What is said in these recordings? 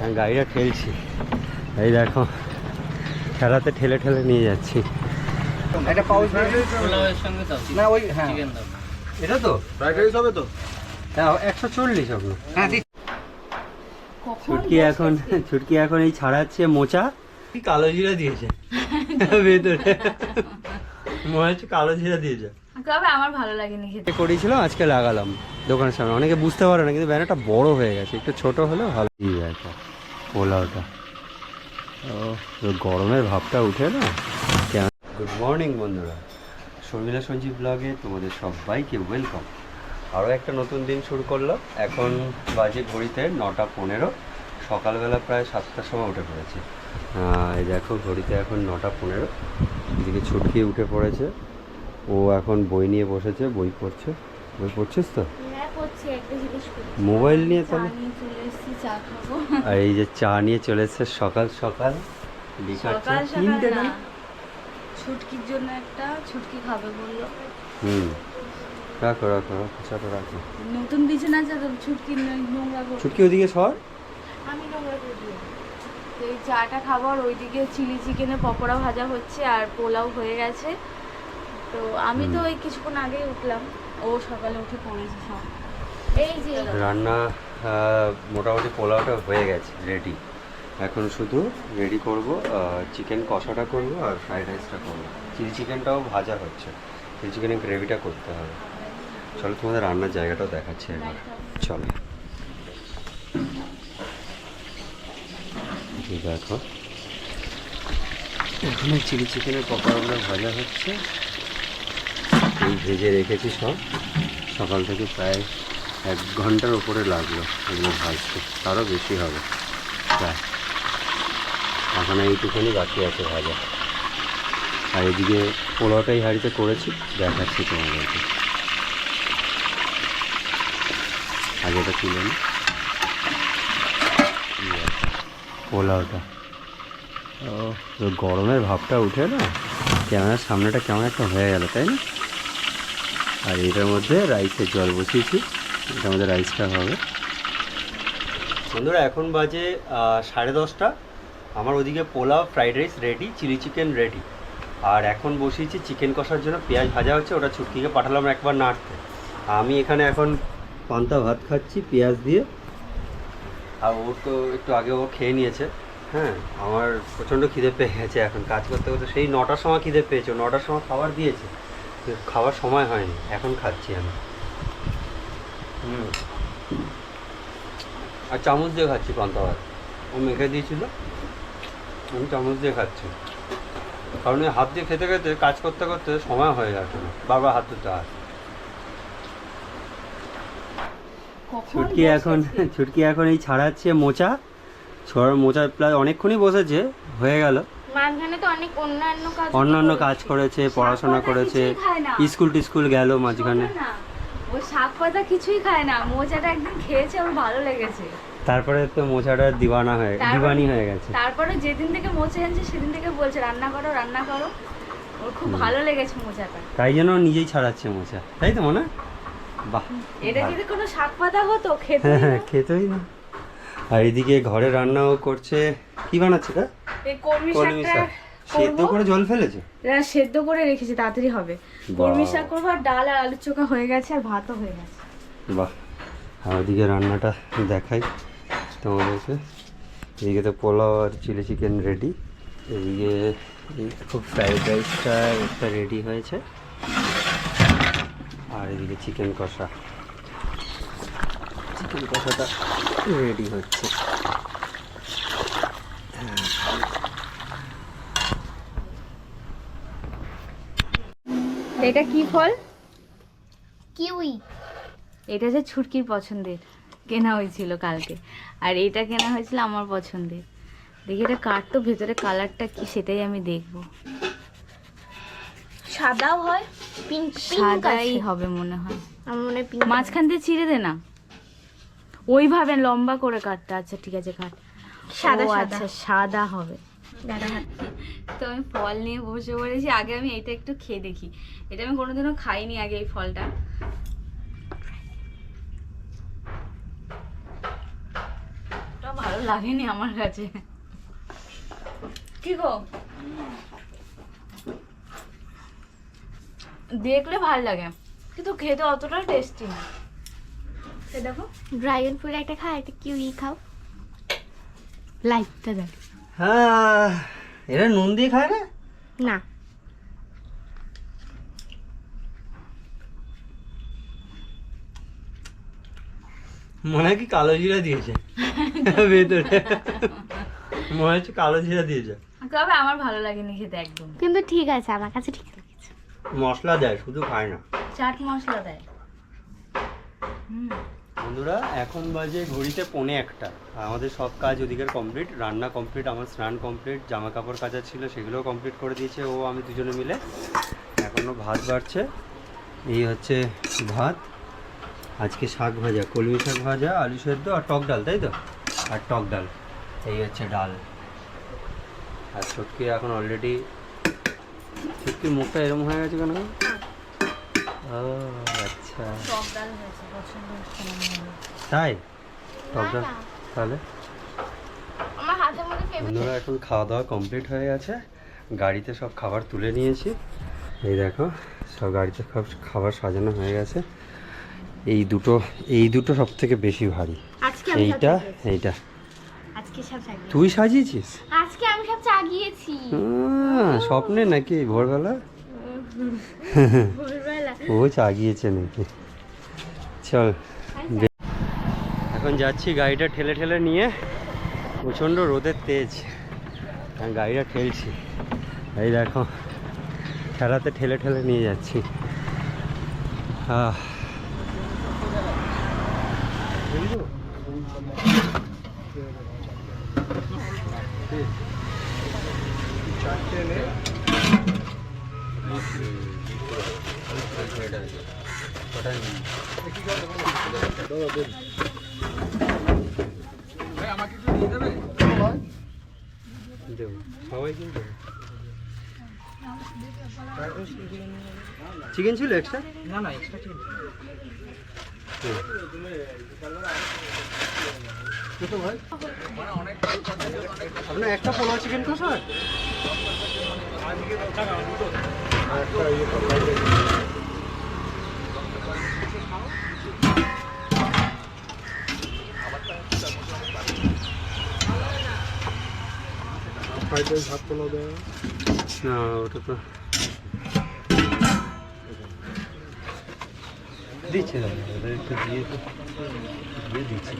আমি গাড়িটা ঠেলছি এই দেখো ঠেলাতে ঠেলে ঠেলে নিয়ে যাচ্ছি। একটা পাউচ না ওই হ্যাঁ। এটা তো? ফ্রাইড রাইস হবে তো? হ্যাঁ একশো চল্লিশ আপনার হ্যাঁ ছুটকি এখন ছুটকি এখন এই ছাড়াচ্ছে মোচা। কালো জিরা দিয়েছে? ভেতরে। মনে হচ্ছে কালো জিরা দিয়েছে। তবে আমার ভালো লাগেনি খেতে? করেছিলাম আজকে লাগালাম দোকানের সামনে। অনেকে বুঝতে পারে না কিন্তু ব্যানারটা বড় হয়ে গেছে। একটু ছোট হলেও ভালো। এই একটা পোলাওটা ও তো গরমের ভাবটা উঠে না? গুড মর্নিং বন্ধুরা। শর্মিলা সঞ্জীব ব্লগে তোমাদের সবাইকে ওয়েলকাম আরও একটা নতুন দিন শুরু করল। এখন বাজে ঘড়িতে নটা পনেরো। সকালবেলা প্রায় সাতটার সময় উঠে পড়েছে। এই দেখো ঘড়িতে এখন নটা পনেরো। এদিকে ছুটকি উঠে পড়েছে। ও এখন বই নিয়ে বসেছে বই পড়ছে। বই পড়ছিস তো? হ্যাঁ মোবাইল নিয়ে তাহলে? আর এই যে চা নিয়ে চলে এসছে সকাল সকাল। সকাল সকাল না ছুটকির জন্য একটা ছুটকি খাবে বলল। হুম। রাখো রাখো রাখো চাটা রাখো। নতুন বিছানা আছে ছুটকি নোংরা ছুটকি ওদিকে সর আমি নোংরা করে তো এই চাটা খাব আর ওইদিকে চিলি চিকেনের পকোড়া ভাজা হচ্ছে আর পোলাও হয়ে গেছে। তো আমি তো ওই কিছুক্ষণ আগেই উঠলাম। ও সকালে উঠে পড়েছে সব। এই যে রান্না মোটামুটি পোলাওটা হয়ে গেছে রেডি এখন শুধু রেডি করব চিকেন কষাটা করব আর ফ্রাইড রাইসটা করব। চিলি চিকেনটাও ভাজা হচ্ছে। চিলি চিকেনের গ্রেভিটা করতে হবে। চলো তোমাদের রান্নার জায়গাটাও দেখাচ্ছি একবার। চলো। দেখো। এখানে চিলি চিকেনের পকোড়াগুলো ভাজা হচ্ছে। এই ভেজে রেখেছি সব। সকাল থেকে প্রায় এক ঘণ্টার উপরে লাগল এগুলো ভাজতে। তারও বেশি হবে। প্রায়। এখন এইটুখানি বাকি আছে ভাজা। আর এদিকে পোলাওটাই হাঁড়িতে করেছি, দেখাচ্ছি তোমাদেরকে। আগে এটা তুলে পোলাওটা। ও গরমের ভাবটা উঠে না? ক্যামেরার সামনেটা কেমন একটা হয়ে গেল, তাই না? আর এটার মধ্যে রাইসের জল বসিয়েছি। এটা আমাদের রাইসটা হবে। বন্ধুরা, এখন বাজে সাড়ে দশটা। আমার ওদিকে pulao, fried rice ready, chilli chicken ready. আর এখন বসিয়েছি চিকেন কষার জন্য। পেঁয়াজ ভাজা হচ্ছে, ওটা ছুটকিকে পাঠালাম একবার নাড়তে। আমি এখানে এখন পান্তা ভাত খাচ্ছি, পেঁয়াজ দিয়ে। আর ও তো একটু আগে ও খেয়ে নিয়েছে। হ্যাঁ আমার প্রচণ্ড খিদে পেয়ে গেছে এখন। কাজ করতে করতে সেই নটার সময় খিদে পেয়েছে। নটার সময় খাবার দিয়েছে। খাওয়ার সময় হয়নি এখন খাচ্ছি আমি। হুম। আর চামচ দিয়ে খাচ্ছি পান্তা ভাত। ও মেখে দিয়েছিল আমি চামচ দিয়ে খাচ্ছি। কারণ এই হাত দিয়ে খেতে খেতে কাজ করতে করতে সময় হয়ে যাচ্ছে না বারবার হাত ধুতে হয়। ছুটকি এখন ছুটকি এখন এই ছাড়াচ্ছে মোচা। ছড়ার মোচা প্রায় অনেকক্ষণই বসেছে হয়ে গেল। মাঝখানে তো অনেক অন্যান্য কাজ অন্যান্য কাজ করেছে পড়াশোনা করেছে। স্কুল টিস্কুল গেল মাঝখানে। ও শাক পাতা কিছুই খায় না। মোচাটা একদিন খেয়েছে ওর ভালো লেগেছে। তারপরে তো মোচাটা দিওয়ানা হয়ে দিওয়ানি হয়ে গেছে। তারপরে যেদিন থেকে মোচা আনছে সেদিন থেকে বলছে রান্না করো রান্না করো। ওর খুব ভালো লেগেছে মোচাটা। তাই জন্য নিজেই ছাড়াচ্ছে মোচা। তাই তো মনে? বাহ এটা যদি কোনো শাক পাতা হতো খেতে হ্যাঁ হ্যাঁ খেতেই না। আর এদিকে ঘরে রান্নাও করছে। কি বানাচ্ছে তা? এই কলমি কলমি শাকটা সেদ্ধ করে জল ফেলেছে? এটা সেদ্ধ করে রেখেছি তাড়াতাড়ি হবে। কলমি শাক করব আর ডাল আর আলুর চোখা হয়ে গেছে আর ভাতও হয়ে গেছে। বাহ। আর ওদিকে রান্নাটা দেখাই তোমাদেরকে। এদিকে তো পোলাও আর চিলি চিকেন রেডি এদিকে খুব ফ্রাইড রাইসটা একটা রেডি হয়েছে। আর এদিকে চিকেন কষা। চিকেন কষাটা রেডি হচ্ছে। এটা কি ফল? কিউই। এটা যে ছুটকির পছন্দের। কেনা হয়েছিল কালকে। আর এটা কেনা হয়েছিল আমার পছন্দের। দেখি এটা কার তো ভেতরে কালারটা কি সেটাই আমি দেখব। সাদাও হয় পিঙ্ক সাদাই হবে মনে হয়। আমার মনে হয় মাঝখান দিয়ে চিড়ে দে না। ওইভাবে লম্বা করে কাটতে। আচ্ছা ঠিক আছে কাট। সাদা সাদা। আচ্ছা সাদা হবে। তো আমি ফল নিয়ে বসে পড়েছি। আগে আমি এটা একটু খেয়ে দেখি। এটা আমি কোনোদিনও খাইনি আগে এই ফলটা। ভালো লাগেনি আমার কাছে। কি গো? দেখলে ভালো লাগে কিন্তু খেতে অতটা টেস্টি না। দেখো ড্রাগন ফ্রুট একটা খাও একটা কিউই খাও। লাইটটা দেখ। হ্যাঁ এরা নুন দিয়ে খায় না? না। মনে হয় কি কালো জিরা দিয়েছে। ভেতরে। মনে হচ্ছে কালো জিরা দিয়েছে। তবে আমার ভালো লাগেনি খেতে একদম। কিন্তু ঠিক আছে আমার কাছে ঠিক লেগেছে। মশলা দেয় শুধু খায় না। চাট মশলা দেয়। হুম। বন্ধুরা, এখন বাজে ঘড়িতে পৌনে একটা। আমাদের সব কাজ ওদিকের কমপ্লিট রান্না কমপ্লিট আমার স্নান কমপ্লিট জামা কাপড় কাচা ছিল সেগুলোও কমপ্লিট করে দিয়েছে ও, আমি দুজনে মিলে। এখনও ভাত বাড়ছে। এই হচ্ছে ভাত। আজকে শাক ভাজা, কলমি শাক ভাজা, আলু সেদ্ধ আর টক ডাল, তাই তো? আর টক ডাল, এই হচ্ছে ডাল। আর সত্যি এখন অলরেডি সত্যির মুখটা এরকম হয়ে গেছে কেন? আচ্ছা। টক ডাল হয়েছে পছন্দ হচ্ছে না তাই? টক ডাল? তাহলে? আমার মধ্যে ফেভারিট এখন খাওয়া দাওয়া কমপ্লিট হয়ে গেছে। গাড়িতে সব খাবার তুলে নিয়েছি। এই দেখো সব গাড়িতে সব খাবার সাজানো হয়ে গেছে। এই দুটো এই দুটো সব থেকে বেশি ভারী। এইটা এইটা। তুই সাজিয়েছিস? আজকে আমি সব চাগিয়েছি। স্বপ্নে নাকি ভোরবেলা? ভোরবেলা ও চাগিয়েছে নাকি। চল। এখন যাচ্ছি গাড়িটা ঠেলে ঠেলে নিয়ে। প্রচণ্ড রোদের তেজ। গাড়িটা ঠেলছি। এই দেখো, ঠেলাতে ঠেলে ঠেলে নিয়ে যাচ্ছি। আহ। দেবো সবাইকে দেবো চিকেন ছিল এক্সট্রা না না এক্সট্রা ঠিক ভাই আপনার একটা পোলাও চিকেন কষা না ওটা তো দিচ্ছে দাদা ওদের একটু দিয়ে তো দিয়ে দিচ্ছি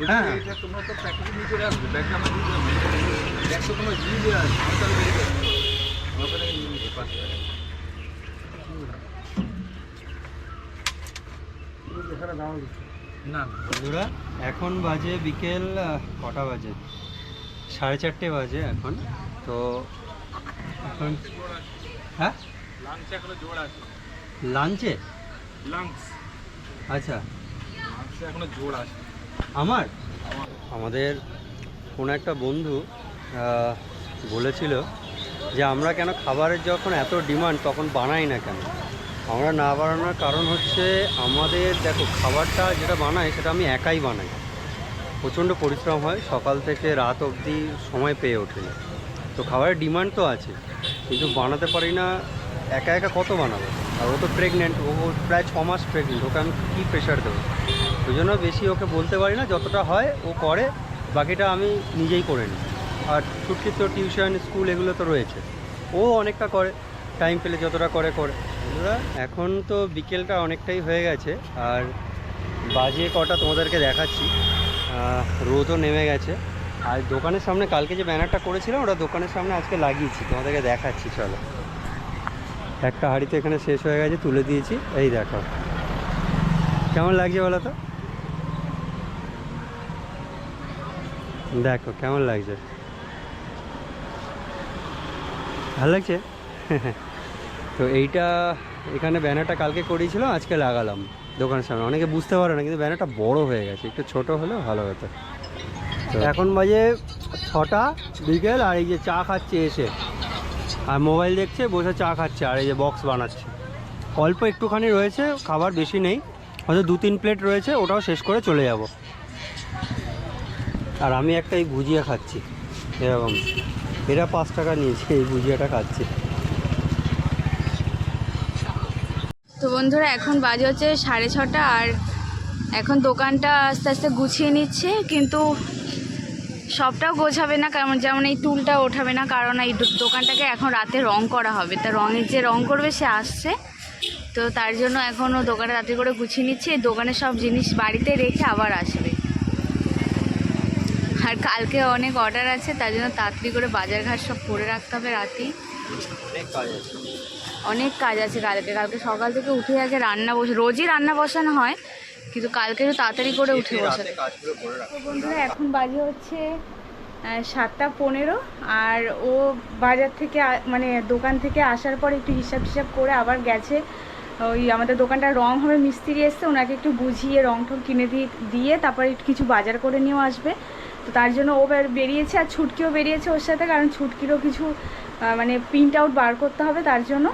হ্যাঁ। তোমরা তো প্র্যাকটিস নিয়ে চলে আসবে। ব্যাগটা আমার দিয়ে যাবে ব্যাগটা তোমার দিয়ে দেওয়া আছে বেরিয়ে যাব আমার কাছে নিয়ে নিতে পারছি না বন্ধুরা এখন বাজে বিকেল কটা বাজে? সাড়ে চারটে বাজে এখন তো এখন হ্যাঁ? লাঞ্চ এখনও জোর আছে। লাঞ্চে লাঞ্চ আচ্ছা। এখনও জোর আছে। আমার? আমাদের কোনো একটা বন্ধু বলেছিল যে আমরা কেন খাবারের যখন এত ডিমান্ড তখন বানাই না কেন? আমরা না বানানোর কারণ হচ্ছে আমাদের, দেখো, খাবারটা যেটা বানাই সেটা আমি একাই বানাই। প্রচণ্ড পরিশ্রম হয়, সকাল থেকে রাত অবধি সময় পেয়ে ওঠে তো খাবারের ডিমান্ড তো আছে, কিন্তু বানাতে পারি না, একা একা কত বানাবো? আর ও তো প্রেগনেন্ট ও প্রায় ছ মাস প্রেগনেন্ট ওকে আমি কী প্রেশার দেবো? ওই জন্য বেশি ওকে বলতে পারি না, যতটা হয় ও করে, বাকিটা আমি নিজেই করে নিই। আর ছুটকির তো টিউশন স্কুল এগুলো তো রয়েছে। ও অনেকটা করে টাইম পেলে যতটা করে করে। এখন তো বিকেলটা অনেকটাই হয়ে গেছে, আর বাজে কটা তোমাদেরকে দেখাচ্ছি। রোদও নেমে গেছে। আর দোকানের সামনে কালকে যে ব্যানারটা করেছিলাম, ওটা দোকানের সামনে আজকে লাগিয়েছি, তোমাদেরকে দেখাচ্ছি, চলো। একটা হাঁড়ি তো এখানে শেষ হয়ে গেছে, তুলে দিয়েছি। এই দেখো। কেমন লাগছে বলো তো? দেখো, কেমন লাগছে? ভালো লাগছে? তো এইটা, এখানে ব্যানারটা কালকে করিয়েছিলাম আজকে লাগালাম দোকানের সামনে। অনেকে বুঝতে পারে না, কিন্তু ব্যানারটা বড় হয়ে গেছে। একটু ছোট হলেও ভালো হতো। তো এখন বাজে ছটা বিকেল, আর এই যে চা খাচ্ছে এসে। আর মোবাইল দেখছে, বসে চা খাচ্ছে, আর এই যে বক্স বানাচ্ছে। অল্প একটুখানি রয়েছে, খাবার বেশি নেই। হয়তো দু তিন প্লেট রয়েছে, ওটাও শেষ করে চলে যাব। আর আমি একটা এই ভুজিয়া খাচ্ছি, এরকম। এরা পাঁচ টাকা নিয়েছে, এই ভুজিয়াটা খাচ্ছি। তো বন্ধুরা, এখন বাজে হচ্ছে সাড়ে ছটা, আর এখন দোকানটা আস্তে আস্তে গুছিয়ে নিচ্ছে, কিন্তু সবটাও গোছাবে না কারণ যেমন এই টুলটা ওঠাবে না, কারণ এই দোকানটাকে এখন রাতে রং করা হবে। তা রঙের যে রং করবে, সে আসছে। তো তার জন্য এখনও দোকানে রাতে করে গুছিয়ে নিচ্ছে। এই দোকানের সব জিনিস বাড়িতে রেখে আবার আসবে। আর কালকে অনেক অর্ডার আছে তার জন্য তাড়াতাড়ি করে বাজার ঘাট সব করে রাখতে হবে রাতেই অনেক কাজ আছে। কালকে কালকে সকাল থেকে উঠে আগে রান্না বসে রোজই রান্না বসানো হয় কিন্তু কালকে একটু তাড়াতাড়ি করে উঠে তো বন্ধুরা এখন বাজে হচ্ছে সাতটা পনেরো আর ও বাজার থেকে মানে দোকান থেকে আসার পর একটু হিসাব টিসাব করে আবার গেছে। ওই আমাদের দোকানটা রং হবে মিস্ত্রি এসছে ওনাকে একটু বুঝিয়ে রং টং কিনে দিয়ে দিয়ে তারপরে একটু কিছু বাজার করে নিয়েও আসবে। তো তার জন্য ও বেরিয়েছে আর ছুটকিও বেরিয়েছে ওর সাথে, কারণ ছুটকিরও কিছু মানে প্রিন্ট আউট বার করতে হবে তার জন্য।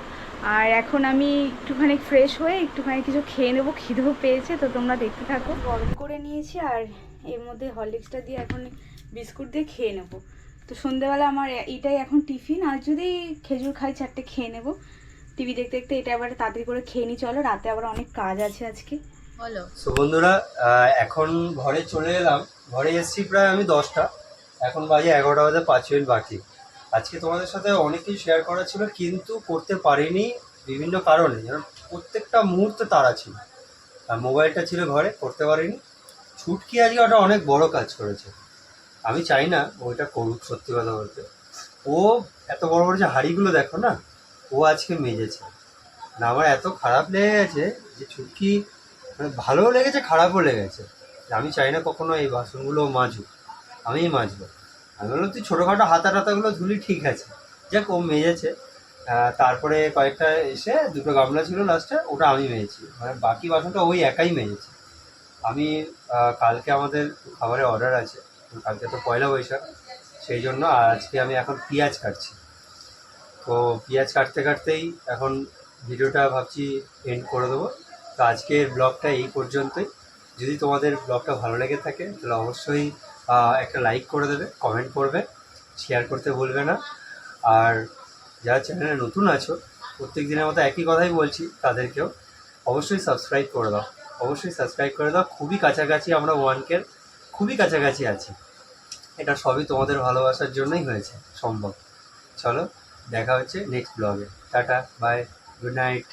আর এখন আমি একটুখানি ফ্রেশ হয়ে একটুখানি কিছু খেয়ে নেব, খিদেও পেয়েছে, তো তোমরা দেখতে থাকো। গরম করে নিয়েছি আর এর মধ্যে হরলিক্সটা দিয়ে এখন বিস্কুট দিয়ে খেয়ে নেব। তো সন্ধেবেলা আমার এটাই এখন টিফিন, আর যদি খেজুর খাই চারটে খেয়ে নেব। টিভি দেখতে দেখতে এটা আবার তাড়াতাড়ি করে খেয়ে নিই চলো রাতে আবার অনেক কাজ আছে আজকে। বলো। বন্ধুরা এখন ঘরে চলে এলাম। ঘরে এসেছি প্রায় আমি দশটা। এখন বাজে এগারোটা বাজে, পাঁচ মিনিট বাকি। আজকে তোমাদের সাথে অনেক কিছু শেয়ার করা ছিল, কিন্তু করতে পারিনি বিভিন্ন কারণে। যেন প্রত্যেকটা মুহূর্তে তারা ছিল। আর মোবাইলটা ছিল ঘরে, করতে পারিনি। ছুটকি আজকে ওটা অনেক বড় কাজ করেছে। আমি চাই না ওইটা করুক সত্যি কথা বলতে। ও এত বড় বড় যে হাড়িগুলো দেখো না, ও আজকে মেজেছে। না, আমার এত খারাপ লেগে গেছে যে ছুটকি ভালোও লেগেছে, খারাপও লেগেছে। আমি চাই না কখনো এই বাসনগুলো মাজুক। আমিই মাজবো। আমি বললাম, তুই ছোটোখাটো হাতা টাতাগুলো ধুলি, ঠিক আছে। যাক, ও মেজেছে। তারপরে কয়েকটা এসে দুটো গামলা ছিল লাস্টে, ওটা আমি মেজেছি। মানে বাকি বাসনটা ওই একাই মেজেছে। আমি কালকে আমাদের খাবারের অর্ডার আছে। কালকে তো পয়লা বৈশাখ। সেই জন্য আজকে আমি এখন পেঁয়াজ কাটছি। তো পেঁয়াজ কাটতে কাটতেই এখন ভিডিওটা ভাবছি এন্ড করে দেবো। তো আজকের ব্লগটা এই পর্যন্তই। যদি তোমাদের ব্লগটা ভালো লেগে থাকে, তাহলে অবশ্যই একটা লাইক করে দেবে, কমেন্ট করবে, শেয়ার করতে ভুলবে না। আর যারা চ্যানেলে নতুন আছো প্রত্যেক দিনের মতো একই কথাই বলছি তাদেরকেও অবশ্যই সাবস্ক্রাইব করে দাও। অবশ্যই সাবস্ক্রাইব করে দাও, খুবই কাছাকাছি আমরা ওয়ানকে খুবই কাছাকাছি আছি। এটা সবই তোমাদের ভালোবাসার জন্যই হয়েছে, সম্ভব। চলো, দেখা হচ্ছে নেক্সট ব্লগে টাটা বাই গুড নাইট